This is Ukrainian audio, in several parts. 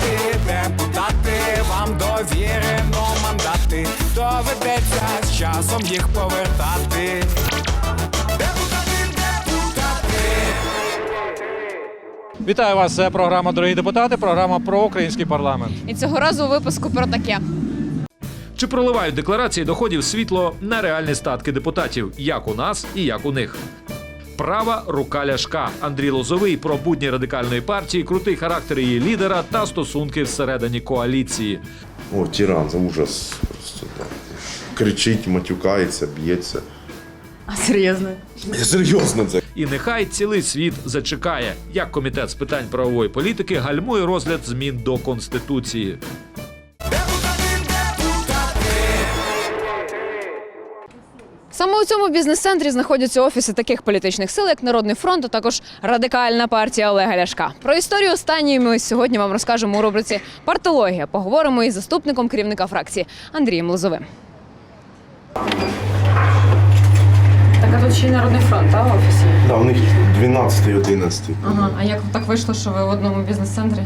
депутати, депутати, вам довірено мандати. Доведеться з часом їх повертати. Вітаю вас. Це програма Дорогі депутати. Програма про український парламент. І цього разу у випуску про таке. Чи проливають декларації доходів світло на реальні статки депутатів, як у нас і як у них? Права рука ляшка Андрій Лозовий про будні радикальної партії, крутий характер її лідера та стосунки всередині коаліції. О, тиран, це ужас. Просто, да. Кричить, матюкається, б'ється. А серйозно? Серйозно це. І нехай цілий світ зачекає, як комітет з питань правової політики гальмує розгляд змін до конституції. Саме у цьому бізнес-центрі знаходяться офіси таких політичних сил, як Народний фронт, а також радикальна партія Олега Ляшка. Про історію останньої ми сьогодні вам розкажемо у рубриці Партологія. Поговоримо із заступником керівника фракції Андрієм Лозовим. Так, а тут ще й Народний фронт, а в офісі? Да, у них 12 11 Ага. А як так вийшло, що ви в одному бізнес-центрі?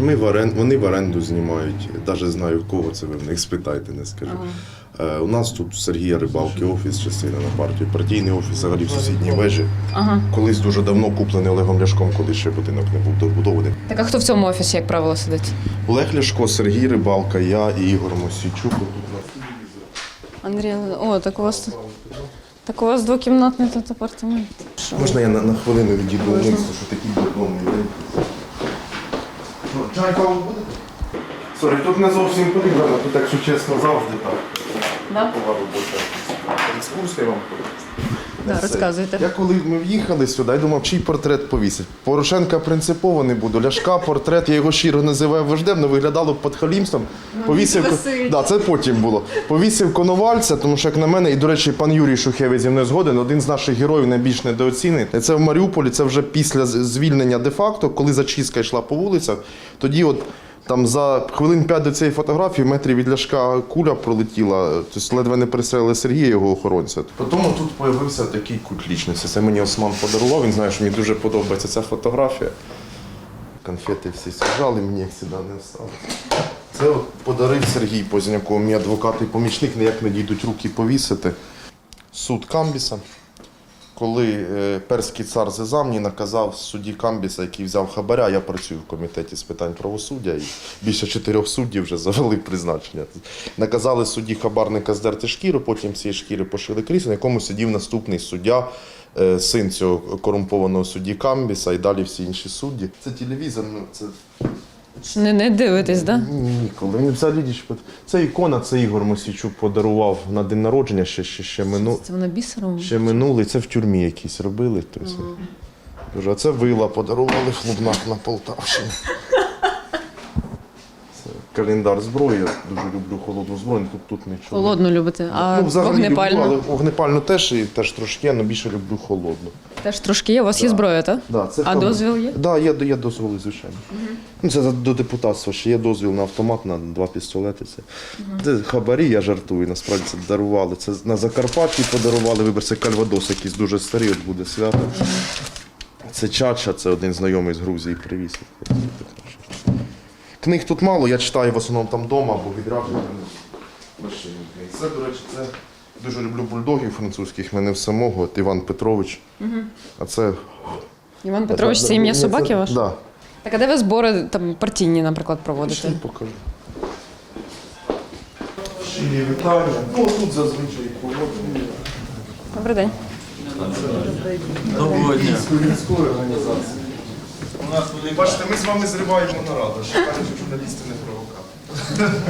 Ми в орен... Вони в оренду знімають. Навіть знаю, в кого це ви в них спитайте, не скажу. Е, у нас тут Сергія Рибалки офіс, частина на партію. Партійний офіс взагалі в сусідній вежі. Ага. Колись дуже давно куплений Олегом Ляшком, коли ще будинок не був добудований. Так а хто в цьому офісі, як правило, сидить? Олег Ляшко, Сергій Рибалка, я і Ігор Мосійчук. Андрій, о, так у вас так у вас двокімнатний тут апартамент. Можна я на, на хвилину відійду вниз, що такий дипломний день. Чай каву будете? Сорі, тут не зовсім порівняно, тут, якщо чесно, завжди так. Да? Була робота. Екскурсія вам Да, розказуйте. Я коли ми в'їхали сюди, я думав, чий портрет повісить. Порошенка принципово не буду. Ляшка портрет, я його щиро називаю вождем, але виглядало під халімством. Повісив Ну, да, це потім було. Повісив коновальця, тому що як на мене, і до речі, пан Юрій Шухевич зі мною згоден, один з наших героїв найбільш недооцінений. Це в Маріуполі, це вже після звільнення де-факто, коли зачистка йшла по вулицях. Тоді от. Там за хвилин п'ять до цієї фотографії в метрі від ляшка куля пролетіла, тобто ледве не перестрелили Сергія, його охоронця. Потім тут з'явився такий культ лічності. Це мені Осман подарував. Він знає, що мені дуже подобається ця фотографія. Конфети всі сажали, мені як сюди не встали. Це от подарив Сергій Позняков, мій адвокат і помічник, ніяк не дійдуть руки повісити. Суд Камбіса. Коли е, перський цар Зезамні наказав судді Камбіса, який взяв хабаря, я працюю в комітеті з питань правосуддя, і більше чотирьох суддів вже завели призначення. Наказали судді хабарника здерти шкіру, потім цієї шкіри пошили крісло, на якому сидів наступний суддя, е, син цього корумпованого судді Камбіса і далі всі інші судді. Це телевізор, ну це Не, не дивитесь, да? Ніколи. Він взагалі Це ікона, це Ігор Мосійчук подарував на день народження ще, ще, ще, мину... Це вона бісером. ще минулий. Це в тюрмі якісь робили. Тобто. Дуже, А це вила подарували в Лубнах на Полтавщині. Це календар зброї. Я дуже люблю холодну зброю, тут, тут нічого. Холодну любите, а ну, взагалі вогнепальну? люблю, але вогнепальну теж і теж трошки, але більше люблю холодну. Теж трошки є, у вас є зброя, так? Да, це А хаб- дозвіл є? Да, є, є дозволи, звичайно. Ну, це за- до депутатства ще є дозвіл на автомат, на два пістолети. Це, це хабарі, я жартую, насправді це дарували. Це на Закарпатті подарували, вибір, це кальвадос якийсь дуже старий, от буде свято. Це Чача, це один знайомий з Грузії привіз. Книг тут мало, я читаю в основному там вдома або відрядження. Це, до речі, це дуже люблю бульдогів французьких, мене в самого, от Іван Петрович. А це Іван Петрович, це ім'я собаки ваш? Так. Да. Так, а де ви збори там партійні, наприклад, проводите? Ще покажу. Щирі вітання. Ну, тут зазвичай поводимо. Добрий день. Доброго дня. Військової організації. У нас вони... Бачите, ми з вами зриваємо нараду, що кажуть, що журналісти не провокатори.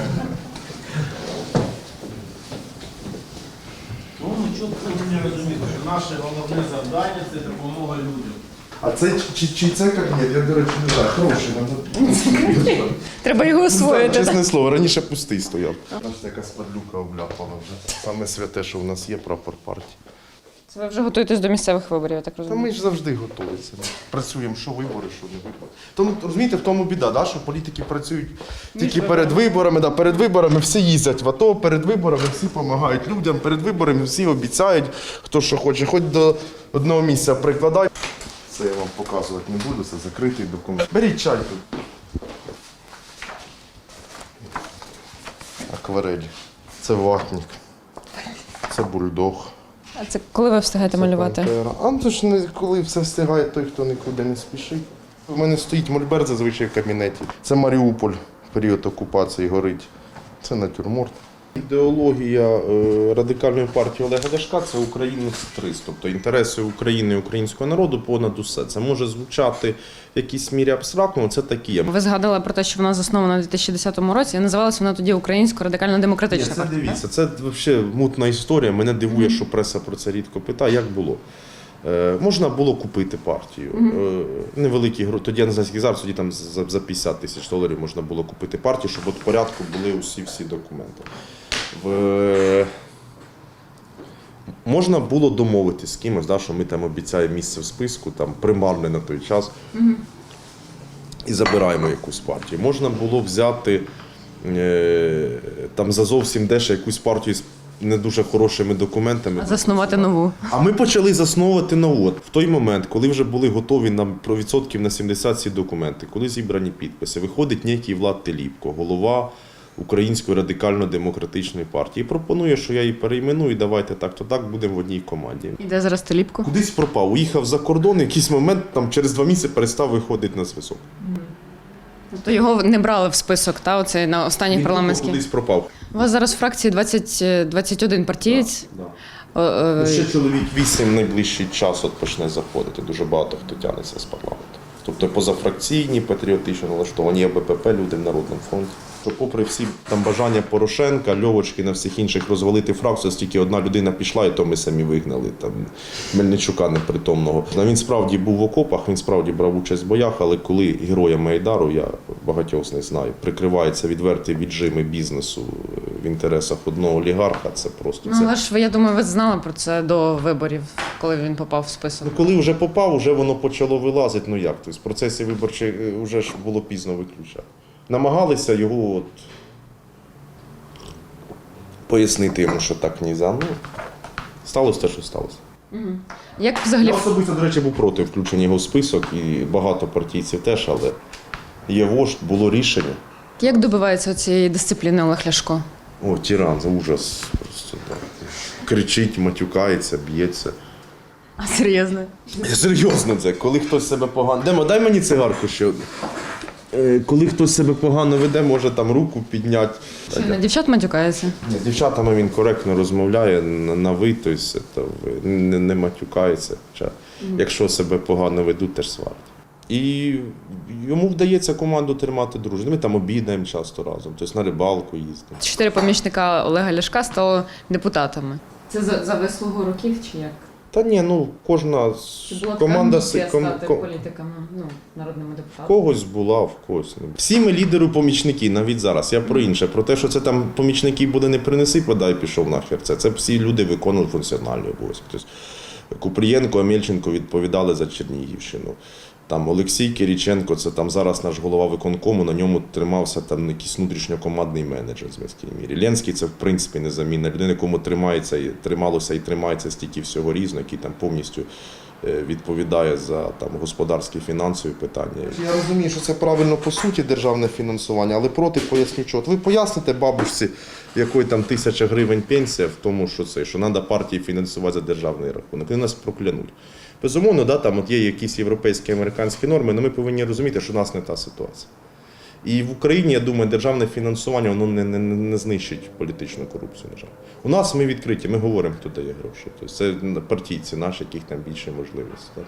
Чітко повинні розуміти, що наше головне завдання це допомога людям. А це чи, чи це кабінет? Я, до речі, не знаю. Хороший. мене. Треба його освоїти. Чесне слово, раніше пустий стояв. Бачите, яка спадлюка обляпала вже. Саме святе, що в нас є прапор партії. Це ви вже готуєтесь до місцевих виборів, я так Та розумію. ми ж завжди готуємося. Працюємо, що вибори, що не вибори. Тому розумієте, в тому біда, да, що політики працюють тільки перед виборами, да, перед виборами всі їздять в АТО, перед виборами всі допомагають людям, перед виборами всі обіцяють, хто що хоче, хоч до одного місця прикладай. Це я вам показувати не буду, це закритий документ. Беріть чай тут. Акварель. Це ватник. Це бульдог. А це коли ви встигаєте малювати? Пантера. А ну то ж не коли все встигає той, хто нікуди не спішить. У мене стоїть мольберт зазвичай в кабінеті. Це Маріуполь, період окупації горить. Це натюрморт. Ідеологія е, радикальної партії Олега Ляшка це українець тобто інтереси України і українського народу понад усе. Це може звучати в якійсь мірі абстрактно, але це такі. Ви згадали про те, що вона заснована у 2010 році. і Називалася вона тоді Українсько радикально-демократична Ні, це партія. дивіться, це взагалі мутна історія. Мене дивує, що преса про це рідко питає. Як було? Е, можна було купити партію. Е, невеликі гроші. Тоді я не знаю, скільки зараз, тоді там за, за 50 тисяч доларів можна було купити партію, щоб от в порядку були усі всі документи. В... Можна було домовитися з кимось, да, що ми там обіцяємо місце в списку, там примарне на той час, і забираємо якусь партію. Можна було взяти е, там за зовсім дешево якусь партію з не дуже хорошими документами. А заснувати нову. А ми почали засновувати нову. В той момент, коли вже були готові нам про відсотків на 70 ці документи, коли зібрані підписи, виходить некий Влад Теліпко, голова Української радикально-демократичної партії, і пропонує, що я її перейменую, і давайте так, то так будемо в одній команді. Іде зараз Теліпко. Кудись пропав, уїхав за кордон, якийсь момент там через два місяці перестав виходити на зв'язок. Тобто його не брали в список, та оцей на останніх Він парламентських. кудись пропав. У вас зараз в фракції 20, е, 21 партієць. Да. Е, е, Ну, Ще чоловік вісім найближчий час от почне заходити. Дуже багато хто тягнеться з парламенту. Тобто позафракційні, патріотично налаштовані є БПП, люди в Народному фронті. Що попри всі там бажання Порошенка, Льовочкина, всіх інших розвалити фракцію, тільки одна людина пішла, і то ми самі вигнали там Мельничука непритомного. Він справді був в окопах, він справді брав участь в боях, але коли героя Майдару, я багатьох з них знаю, прикривається відверті віджими бізнесу е, в інтересах одного олігарха, це просто Ну, це. але ж ви, я думаю, ви знали про це до виборів, коли він попав в список. Ну, коли вже попав, вже воно почало вилазити. Ну як? Тобто в процесі виборчих е, вже ж було пізно виключати. Намагалися його от пояснити йому, що так не за. Ну, сталося те, що сталося. Як взагалі Я особисто, до речі, був проти включення його в список, і багато партійців теж, але є вождь, було рішення. як добивається цієї дисципліни Олег Ляшко? О, тиран, це ужас. Просто так. кричить, матюкається, б'ється. А серйозно? Серйозно це, коли хтось себе погано. Демо, дай мені цигарку ще одну. Е, Коли хтось себе погано веде, може там руку підняти. Що на дівчат матюкається? Ні, з дівчатами він коректно розмовляє на, ви, ви, не, не матюкається. Хоча, Якщо себе погано ведуть, теж сварить. І йому вдається команду тримати дружно. Ми там обідаємо часто разом, тобто на рибалку їздимо. Чотири помічника Олега Ляшка стали депутатами. Це за, за вислугу років чи як? Та ні, ну кожна з- була команда с- ком- стати ком- політиками, ну, народними депутатами? когось була, в когось не. Всі ми лідери помічники, навіть зараз. Я про інше. Про те, що це там помічники буде не принеси, подай, пішов нахер. Це, це всі люди виконують функціональні обов'язки. Тобто Купрієнко, Амельченко відповідали за Чернігівщину. Там Олексій Кириченко, це там зараз наш голова виконкому, на ньому тримався там якийсь внутрішньокомандний менеджер з міській мірі. Ленський це в принципі незамінна людина, якому тримається і трималося і тримається стільки всього різного, який там повністю е, відповідає за там господарські фінансові питання. Я розумію, що це правильно по суті державне фінансування, але проти поясню, чого. Ви поясните бабусі, якої там тисяча гривень пенсія в тому, що це, що треба партії фінансувати за державний рахунок. Вони нас проклянуть. Безумовно, да, там от є якісь європейські американські норми, але ми повинні розуміти, що у нас не та ситуація. І в Україні, я думаю, державне фінансування воно не, не, не знищить політичну корупцію. На жаль. У нас ми відкриті, ми говоримо, хто дає гроші. Тобто це партійці наші, яких там більше можливості.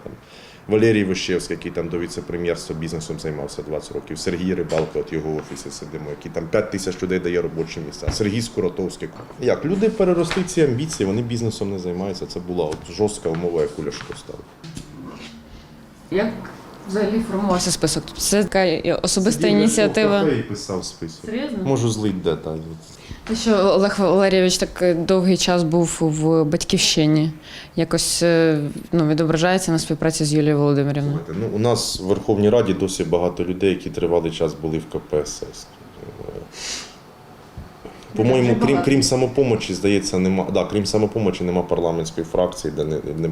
Валерій Вищевський, який там до віце-прем'єрства бізнесом займався 20 років. Сергій Рибалко, от його в офісі сидимо, який там 5 тисяч людей дає робочі місця. Сергій Скоротовський. Як люди переросли ці амбіції, вони бізнесом не займаються. Це була от жорстка умова, яку Ляшко ставив. Як взагалі формувався список? Це така особиста ініціатива. і писав список. Серйозно? Можу злить де так. Те, що Олег Валерійович так е, довгий час був в батьківщині, якось е, ну, відображається на співпраці з Юлією Володимирівною. Ну, у нас в Верховній Раді досі багато людей, які тривалий час були в КПСС. По-моєму, крім, крім самопомочі, здається, нема, да, крім самопомочі, нема парламентської фракції, де не, не,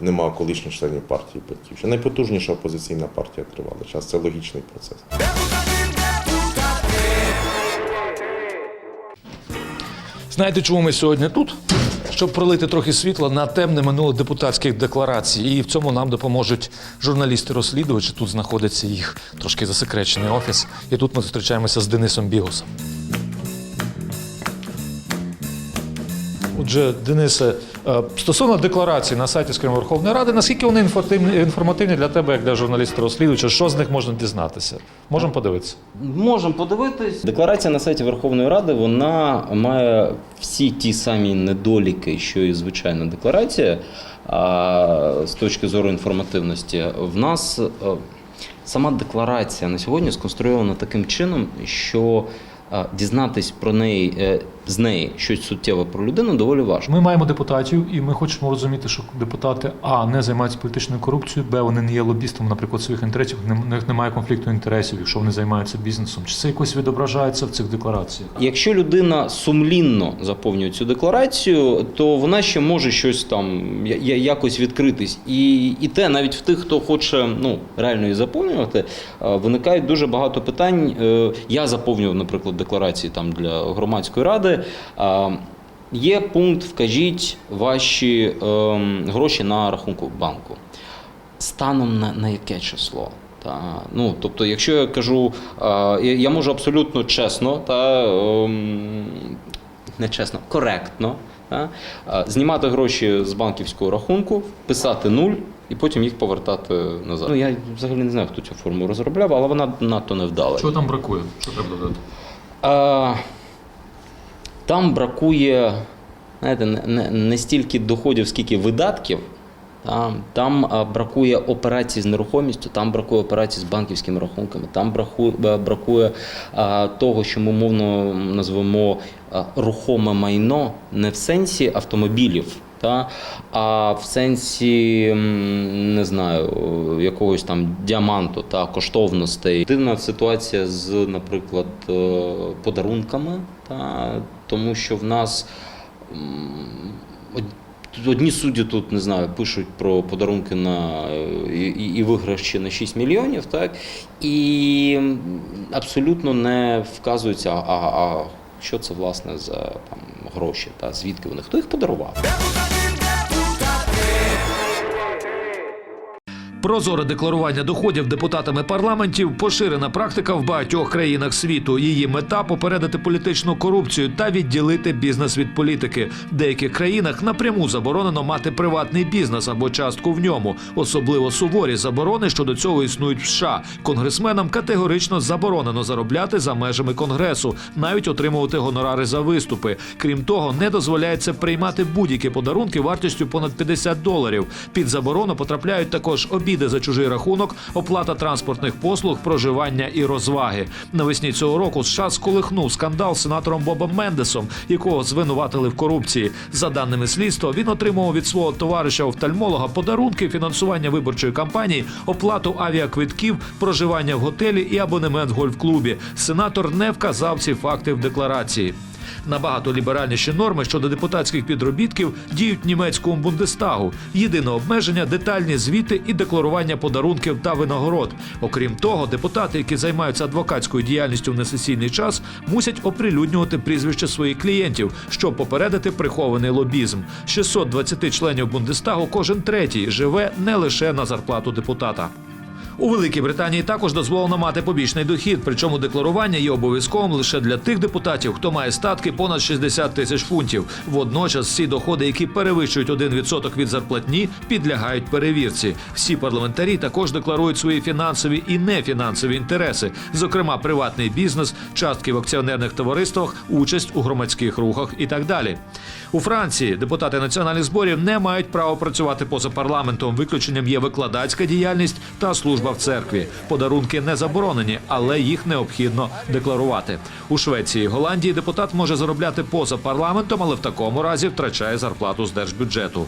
нема колишніх членів партії Батьківщина. Найпотужніша опозиційна партія тривалий час. Це логічний процес. Знаєте, чому ми сьогодні тут? Щоб пролити трохи світла на темне минуле депутатських декларацій. І в цьому нам допоможуть журналісти-розслідувачі. Тут знаходиться їх трошки засекречений офіс. І тут ми зустрічаємося з Денисом Бігусом. Отже, Денисе, е, стосовно декларацій на сайті скажімо, Верховної Ради, наскільки вони інформативні, для тебе, як для журналіста-розслідувача, що з них можна дізнатися? Можемо подивитися. Можемо подивитись. Декларація на сайті Верховної Ради вона має всі ті самі недоліки, що і звичайна декларація. А з точки зору інформативності, в нас е, сама декларація на сьогодні сконструйована таким чином, що е, дізнатись про неї з неї щось суттєве про людину доволі важко. Ми маємо депутатів, і ми хочемо розуміти, що депутати а не займаються політичною корупцією, б вони не є лобістом, наприклад, своїх інтересів, них немає конфлікту інтересів, якщо вони займаються бізнесом. Чи це якось відображається в цих деклараціях? Якщо людина сумлінно заповнює цю декларацію, то вона ще може щось там якось відкритись. І, і те, навіть в тих, хто хоче ну, реально її заповнювати, е, виникають дуже багато питань. Е, Я заповнював, наприклад, декларації там для громадської ради. А, Є пункт, вкажіть ваші ем, гроші на рахунку банку. Станом на, на яке число? Та, ну, тобто, якщо я кажу, е, я, я можу абсолютно чесно та ем, не чесно, коректно та, е, знімати гроші з банківського рахунку, писати нуль і потім їх повертати назад. Ну, я взагалі не знаю, хто цю форму розробляв, але вона надто невдала. Що там бракує? Що треба додати? А, там бракує знаєте, не, стільки доходів, скільки видатків. Там, бракує операцій з нерухомістю, там бракує операцій з банківськими рахунками, там бракує, бракує того, що ми мовно назвемо рухоме майно не в сенсі автомобілів, та, а в сенсі не знаю, якогось там діаманту та коштовностей. Дивна ситуація з, наприклад, е, подарунками, та, тому що в нас. Одні судді тут не знаю, пишуть про подарунки на е, і, і виграші на 6 мільйонів, так і абсолютно не вказується, а, а що це власне за там гроші, та звідки вони, хто їх подарував. Прозоре декларування доходів депутатами парламентів поширена практика в багатьох країнах світу. Її мета попередити політичну корупцію та відділити бізнес від політики. В деяких країнах напряму заборонено мати приватний бізнес або частку в ньому. Особливо суворі заборони щодо цього існують в США. Конгресменам категорично заборонено заробляти за межами конгресу, навіть отримувати гонорари за виступи. Крім того, не дозволяється приймати будь-які подарунки вартістю понад 50 доларів. Під заборону потрапляють також обіди за чужий рахунок, оплата транспортних послуг, проживання і розваги. Навесні цього року США сколихнув скандал з сенатором Бобом Мендесом, якого звинуватили в корупції. За даними слідства, він отримував від свого товариша офтальмолога подарунки, фінансування виборчої кампанії, оплату авіаквитків, проживання в готелі і абонемент в гольф-клубі. Сенатор не вказав ці факти в декларації. Набагато ліберальніші норми щодо депутатських підробітків діють німецькому бундестагу. Єдине обмеження детальні звіти і декларування подарунків та винагород. Окрім того, депутати, які займаються адвокатською діяльністю в несесійний час, мусять оприлюднювати прізвища своїх клієнтів, щоб попередити прихований лобізм. 620 членів бундестагу кожен третій живе не лише на зарплату депутата. У Великій Британії також дозволено мати побічний дохід, причому декларування є обов'язковим лише для тих депутатів, хто має статки понад 60 тисяч фунтів. Водночас всі доходи, які перевищують 1% від зарплатні, підлягають перевірці. Всі парламентарі також декларують свої фінансові і нефінансові інтереси, зокрема приватний бізнес, частки в акціонерних товариствах, участь у громадських рухах і так далі. У Франції депутати національних зборів не мають права працювати поза парламентом. Виключенням є викладацька діяльність та служба в церкві. Подарунки не заборонені, але їх необхідно декларувати. У Швеції і Голландії депутат може заробляти поза парламентом, але в такому разі втрачає зарплату з держбюджету.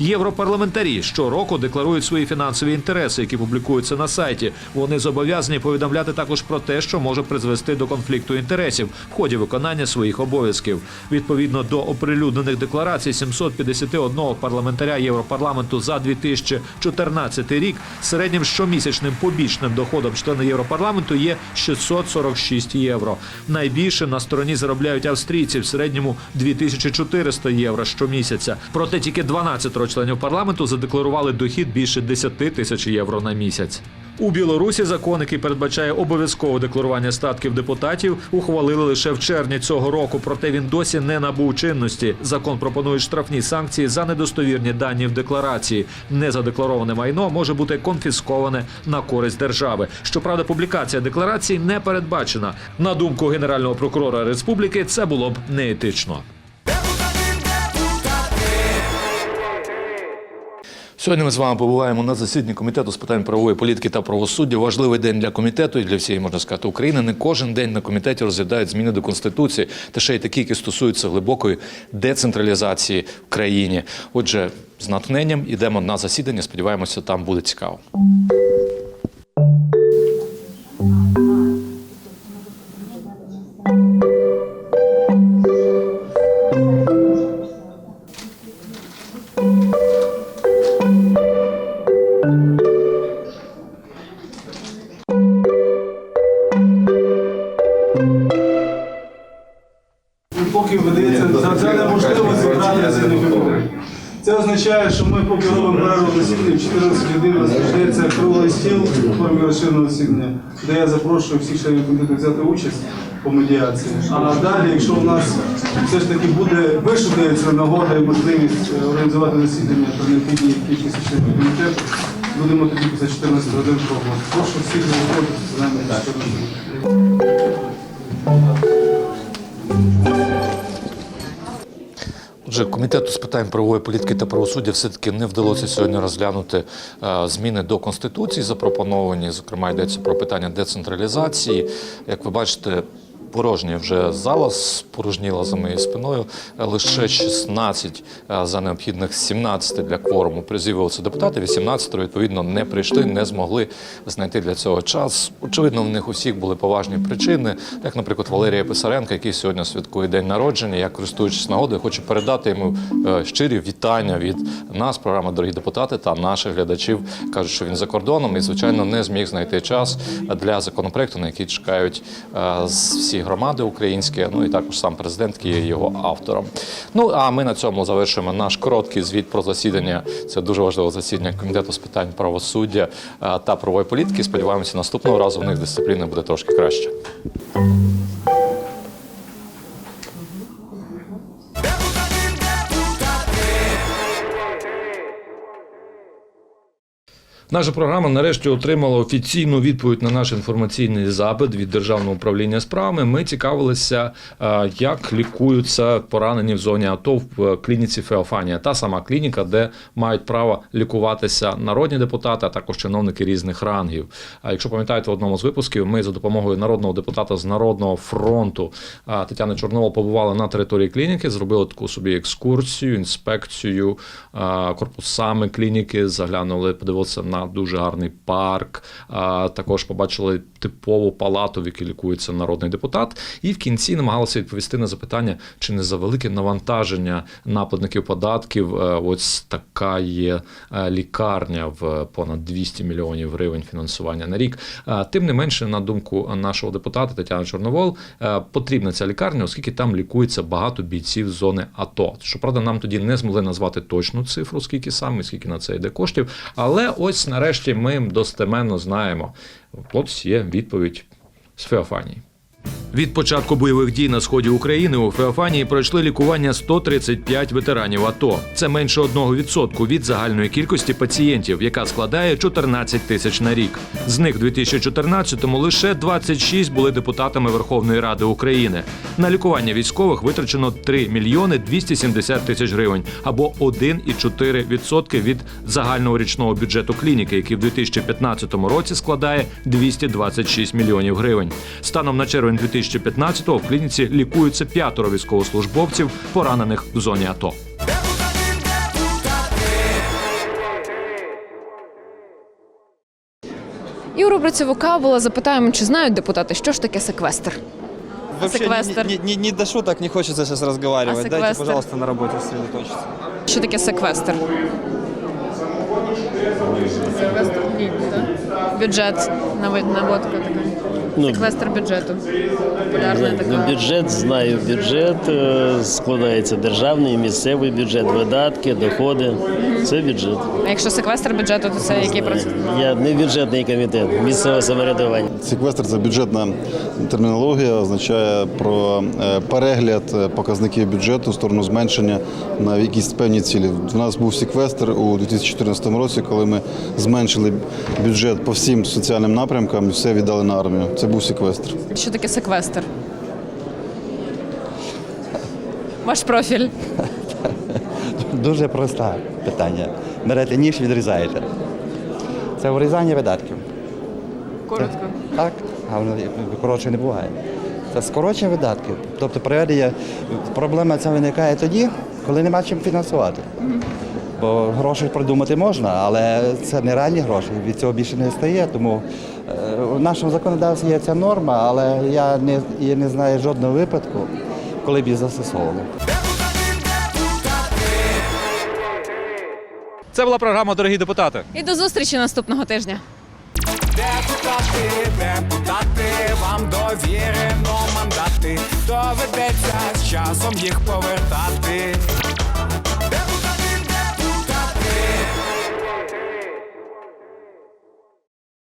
Європарламентарі щороку декларують свої фінансові інтереси, які публікуються на сайті. Вони зобов'язані повідомляти також про те, що може призвести до конфлікту інтересів в ході виконання своїх обов'язків. Відповідно до оприлюднених декларацій 751 парламентаря Європарламенту за 2014 рік середнім щомісячним побічним доходом члена Європарламенту є 646 євро. Найбільше на стороні заробляють австрійці в середньому 2400 євро щомісяця. Проте тільки 12 членів парламенту задекларували дохід більше 10 тисяч євро на місяць. У Білорусі закон, який передбачає обов'язкове декларування статків депутатів, ухвалили лише в червні цього року. Проте він досі не набув чинності. Закон пропонує штрафні санкції за недостовірні дані в декларації. Незадеклароване майно може бути конфісковане на користь держави. Щоправда, публікація декларації не передбачена. На думку генерального прокурора республіки, це було б неетично. Сьогодні ми з вами побуваємо на засіданні комітету з питань правової політики та правосуддя. Важливий день для комітету і для всієї можна сказати України. Не кожен день на комітеті розглядають зміни до конституції, та ще й такі, які стосуються глибокої децентралізації в країні. Отже, з натхненням йдемо на засідання. Сподіваємося, там буде цікаво. Засідання, де я запрошую всіх членів комітету взяти участь по медіації. А далі, якщо у нас все ж таки буде вишукається нагода і можливість е, організувати засідання при необхідній кількість членів комітету, будемо тоді після 14 годин пробувати. Прошу всіх заходити з нами комітету з питань правової політики та правосуддя все-таки не вдалося сьогодні розглянути е, зміни до конституції, запропоновані. Зокрема, йдеться про питання децентралізації. Як ви бачите. Порожня вже зала спорожніла за моєю спиною. Лише 16 е, за необхідних 17 для кворуму призивувалися депутати. 18 відповідно не прийшли, не змогли знайти для цього час. Очевидно, в них усіх були поважні причини, як, наприклад, Валерія Писаренка, який сьогодні святкує день народження. Я користуючись нагодою, хочу передати йому е, щирі вітання від нас, програми Дорогі депутати та наших глядачів. кажуть, що він за кордоном і, звичайно, не зміг знайти час для законопроекту, на який чекають е, з- всі громади українські. Ну і також сам президент, який є його автором. Ну а ми на цьому завершуємо наш короткий звіт про засідання. Це дуже важливе засідання комітету з питань правосуддя та правової політики. Сподіваємося, наступного разу в них дисципліна буде трошки краще. Наша програма нарешті отримала офіційну відповідь на наш інформаційний запит від державного управління справами. Ми цікавилися, е, як лікуються поранені в зоні АТО в е, клініці Феофанія. Та сама клініка, де мають право лікуватися народні депутати, а також чиновники різних рангів. А якщо пам'ятаєте, в одному з випусків ми за допомогою народного депутата з Народного фронту е, Тетяни Чорновол побували на території клініки, зробили таку собі екскурсію, інспекцію корпусами клініки, заглянули, подивилися на дуже гарний парк. Також побачили типову палату, в якій лікується народний депутат. І в кінці намагалися відповісти на запитання, чи не за велике навантаження нападників податків. е, Ось така є е, лікарня в понад 200 мільйонів гривень фінансування на рік. Е, Тим не менше, на думку нашого депутата Тетяни Чорновол, е, потрібна ця лікарня, оскільки там лікується багато бійців зони АТО. Щоправда, нам тоді не змогли назвати точну цифру, скільки саме, скільки на це йде коштів. Але ось нарешті ми достеменно знаємо. Ось є відповідь з Феофанії. Від початку бойових дій на сході України у Феофанії пройшли лікування 135 ветеранів АТО. Це менше 1% від загальної кількості пацієнтів, яка складає 14 тисяч на рік. З них в 2014-му лише 26 були депутатами Верховної Ради України. На лікування військових витрачено 3 мільйони 270 тисяч гривень або 1,4% від загального річного бюджету клініки, який в 2015 році складає 226 мільйонів гривень. Станом на червень 2015-го в клініці лікуються п'ятеро військовослужбовців, поранених в зоні АТО. І у рубриці вокабула запитаємо, чи знають депутати, що ж таке секвестр. Ні Секвестр. Ни, ни, ни до шуток не хочеться зараз разговаривать. Дайте, секвестр? пожалуйста, на роботі сосредоточиться. Що таке секвестр? Бюджет на вид- наводка така. Ну, Секвестр бюджету. Популярна Ну, така. бюджет знаю. Бюджет е, складається державний, місцевий бюджет, видатки, доходи. Це бюджет. А якщо секвестр бюджету, то це який процес? Я не бюджетний комітет, місцеве самоврядування. Секвестр це бюджетна термінологія, означає про е, перегляд е, показників бюджету в сторону зменшення на якісь певні цілі. У нас був секвестр у 2014 році, коли ми зменшили бюджет по всім соціальним напрямкам і все віддали на армію. Це був секвестр. Що таке секвестр? Ваш профіль. Дуже просте питання. Берете ніж, відрізаєте. Це вирізання видатків. Коротко. Так, а воно коротше не буває. Це скорочення видатків. Тобто приведення, проблема ця виникає тоді, коли нема чим фінансувати. Бо гроші придумати можна, але це не реальні гроші, від цього більше не стає. Тому е, у нашому законодавстві є ця норма, але я не, я не знаю жодного випадку, коли б її застосовували. Це була програма Дорогі депутати. І до зустрічі наступного тижня. Депутати, депутати, вам довірено мандати. Доведеться з часом їх повертати.